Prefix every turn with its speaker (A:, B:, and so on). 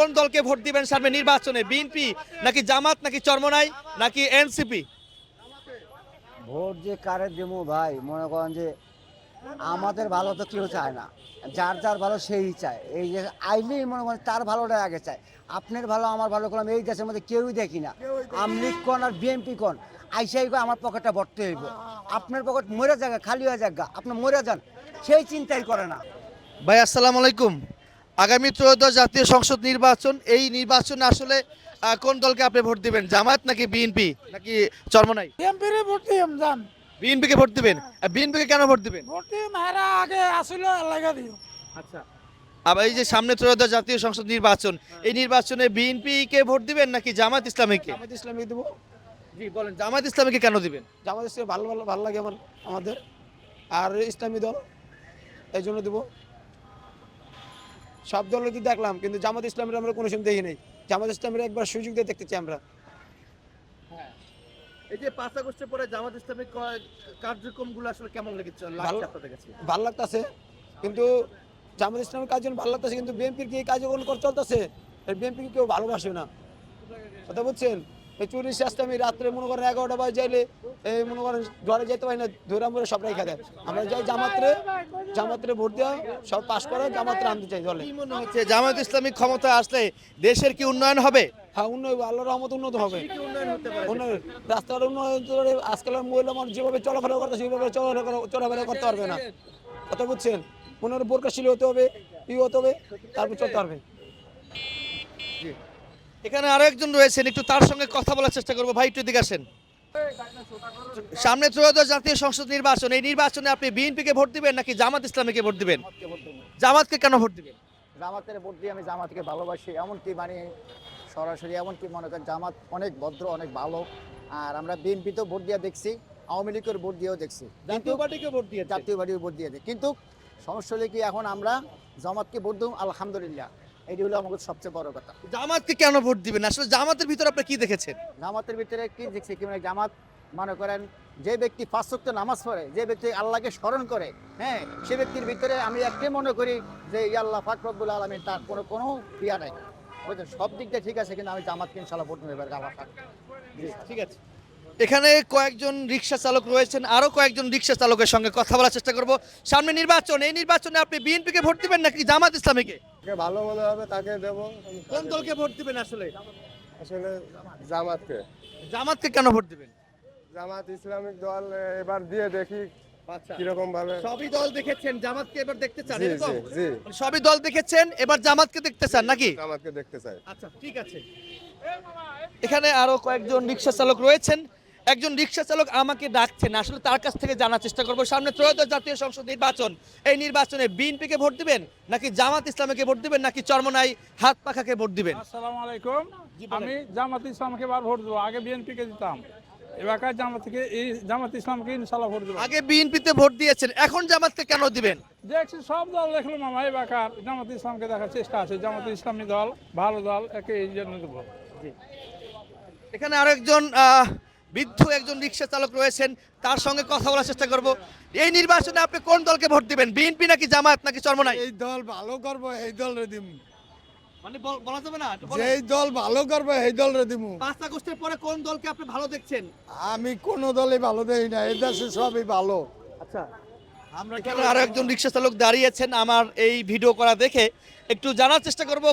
A: কোন দলকে ভোট দিবেন সামনে নির্বাচনে? বিএনপি নাকি জামাত নাকি চরমনাই নাকি এনসিপি
B: ভোট যে কারে দেবো ভাই মনে করেন যে আমাদের ভালো তো কেউ চায় না। যার যার ভালো সেই চায়। এই যে আইলেই মনে করেন তার ভালোটা আগে চায় আপনার ভালো আমার ভালো করলাম এই দেশের মধ্যে কেউই দেখি না। আমলিগ কোন আর বিএনপি কোন আইসাই আমার পকেটটা ভরতে হইব। আপনার পকেট মরে জায়গা খালি হয়ে জায়গা আপনি মরে যান সেই চিন্তাই করে না।
A: ভাই আসসালামু আলাইকুম। আগামী ত্রয়োদশ জাতীয় সংসদ নির্বাচন এই নির্বাচন আসলে কোন দলকে আপনি ভোট দিবেন জামাত নাকি বিএনপি নাকি চরমনাই?
C: এমপির ভোট দিম যান
A: বিএনপিকে ভোট দিবেন? বিএনপিকে কেন ভোট দিবেন?
C: ভোট দিম হেরা আগে আসিল লাগা দিও।
A: আচ্ছা। আবার এই যে সামনে ত্রয়োদশ জাতীয় সংসদ নির্বাচন এই নির্বাচনে বিএনপি কে ভোট দিবেন নাকি জামাত ইসলামীকে?
D: জামাত ইসলামী দেবো।
A: জি বলেন জামাত ইসলামীকে কেন দিবেন?
D: জামাত ইসলামী ভালো ভালো ভালো লাগে আমার আমাদের। আর ইসলামী দল এই জন্য দেবো। সব দলই তো দেখলাম কিন্তু জামাত ইসলামের আমরা কোনো সময় দেখি নাই। জামাত ইসলামের একবার সুযোগ দিয়ে দেখতে চাই আমরা।
A: এই যে পাঁচ আগস্টের পরে জামাত ইসলামী কার্যক্রমগুলো আসলে কেমন লেগেছে?
D: ভালো। ভালো লাগতেছে কিন্তু জামাত ইসলামের কাজ ভালো লাগতেছে কিন্তু বিএনপির কি এই কাজগুলো করে চলতেছে? বিএনপিকে কেউ ভালোবাসে না? কথা বুঝছেন? এই চুরি শেষটা আমি রাত্রে মনে করেন এগারোটা বাজে যাইলে এই মনে করেন ঘরে যেতে পারি না ধরে আমরা সব রেখা দেয়। আমরা যাই জামাত্রে জামাত্রে ভোট দেওয়া সব পাশ করে জামাত্রে আনতে চাই দলে।
A: মনে হচ্ছে জামাত ইসলামী ক্ষমতা আসলে দেশের কি উন্নয়ন হবে?
D: হ্যাঁ উন্নয়ন আল্লাহর রহমত উন্নত হবে।
A: উন্নয়ন হতে
D: উন্নয়ন করে আজকালের মহিলা মানুষ যেভাবে চলাফেরা করতে সেভাবে চলাফেরা চলাফেরা করতে পারবে না। কথা বুঝছেন? মনে হয় বোরকাশীল হতে হবে ই হতে হবে তারপর চলতে পারবে।
A: এখানে আরও একজন রয়েছেন একটু তার সঙ্গে কথা বলার চেষ্টা করব। ভাই একটু এদিকে আসেন। সামনে ত্রয়োদশ জাতীয় সংসদ নির্বাচন এই নির্বাচনে আপনি বিএনপিকে ভোট দিবেন নাকি জামাত ইসলামীকে ভোট দিবেন? জামাতকে কেন ভোট দিবেন?
B: জামাতের ভোট দিয়ে আমি জামাতকে ভালোবাসি এমনকি মানে সরাসরি এমনকি মনে করেন জামাত অনেক ভদ্র অনেক ভালো। আর আমরা বিএনপিতেও ভোট দিয়ে দেখছি আওয়ামী লীগের ভোট দিয়েও দেখছি।
A: জাতীয় পার্টিকে ভোট দিয়ে
B: জাতীয় পার্টির ভোট দিয়ে কিন্তু সমস্যা হলে কি এখন আমরা জামাতকে ভোট দেব আলহামদুলিল্লাহ। এটি হলো আমাদের সবচেয়ে বড় কথা।
A: জামাতকে কেন ভোট দিবেন? আসলে জামাতের ভিতরে আপনি কি দেখেছেন?
B: জামাতের ভিতরে কি দেখছি? কি মানে জামাত মনে করেন যে ব্যক্তি পাঁচশক্ত নামাজ পড়ে যে ব্যক্তি আল্লাহকে স্মরণ করে হ্যাঁ সে ব্যক্তির ভিতরে আমি একটাই মনে করি যে আল্লাহ ফাকরবুল আলমী তার কোনো কোনো ইয়া নাই। বুঝলেন সব দিক দিয়ে ঠিক আছে কিন্তু আমি জামাতকে ইনশাল্লাহ ভোট নেবে আল্লাহ পাক।
A: ঠিক আছে। এখানে কয়েকজন রিক্সা চালক রয়েছেন আরও কয়েকজন রিক্সা চালকের সঙ্গে কথা বলার চেষ্টা করব। সামনে নির্বাচন এই নির্বাচনে আপনি বিএনপিকে ভোট দিবেন নাকি জামাত ইসলামীকে?
E: ভালো মনে হবে তাকে দেব।
A: কোন দলকে ভোট দিবেন আসলে?
E: আসলে জামাতকে।
A: জামাতকে কেন ভোট দিবেন?
E: জামাত ইসলামিক দল এবার দিয়ে দেখি
A: আচ্ছা।
E: কীরকম ভাবে
A: সবই দল দেখেছেন জামাতকে এবার দেখতে চান মানে সবই দল দেখেছেন এবার জামাতকে দেখতে চান নাকি?
E: জামাতকে দেখতে চাই।
A: আচ্ছা ঠিক আছে। এখানে আরও কয়েকজন রিক্সা চালক রয়েছেন। একজন রিক্সা চালক আমাকে ডাকছেন আসলে তার কাছ থেকে জানার চেষ্টা করব। সামনে ত্রয়োদশ জাতীয় সংসদ নির্বাচন এই নির্বাচনে বিএনপিকে ভোট দিবেন নাকি জামাত ইসলামকে ভোট দিবেন নাকি চরমনাই হাত পাখাকে ভোট দিবেন?
C: আসসালামু আলাইকুম। আমি জামাত ইসলামকে এবার ভোট দেবো? আগে বিএনপিকে দিতাম। এবার জামাতকে এই জামাত ইসলামকে ইনশাল্লাহ ভোট দেবো?
A: আগে বিএনপিতে ভোট দিয়েছেন এখন জামাতকে কেন দিবেন?
C: দেখছি সব দল দেখলাম আমার এবার জামাত ইসলামকে দেখার চেষ্টা আছে। জামাত ইসলামী দল ভালো দল একে এই জন্য দেবো।
A: এখানে আরও একজন আহ, বৃদ্ধ একজন রিক্সা চালক রয়েছেন তার সঙ্গে কথা বলার চেষ্টা করব। এই নির্বাচনে আপনি কোন দলকে ভোট দিবেন? বিএনপি নাকি জামাত নাকি চরমনাই?
E: এই দল ভালো করব এই দল রে দিমু।
A: মানে বলা যাবে না।
E: যেই দল ভালো করবে এই দল রে দিমু।
A: পাঁচ আগস্টের পরে কোন দলকে আপনি ভালো দেখছেন?
E: আমি কোন দলে ভালো দেই না এই দেশে সবই ভালো।
A: আচ্ছা। আমরা এখানে আরও একজন রিক্সা চালক দাঁড়িয়েছেন আমার এই ভিডিও করা দেখে একটু জানার চেষ্টা করব।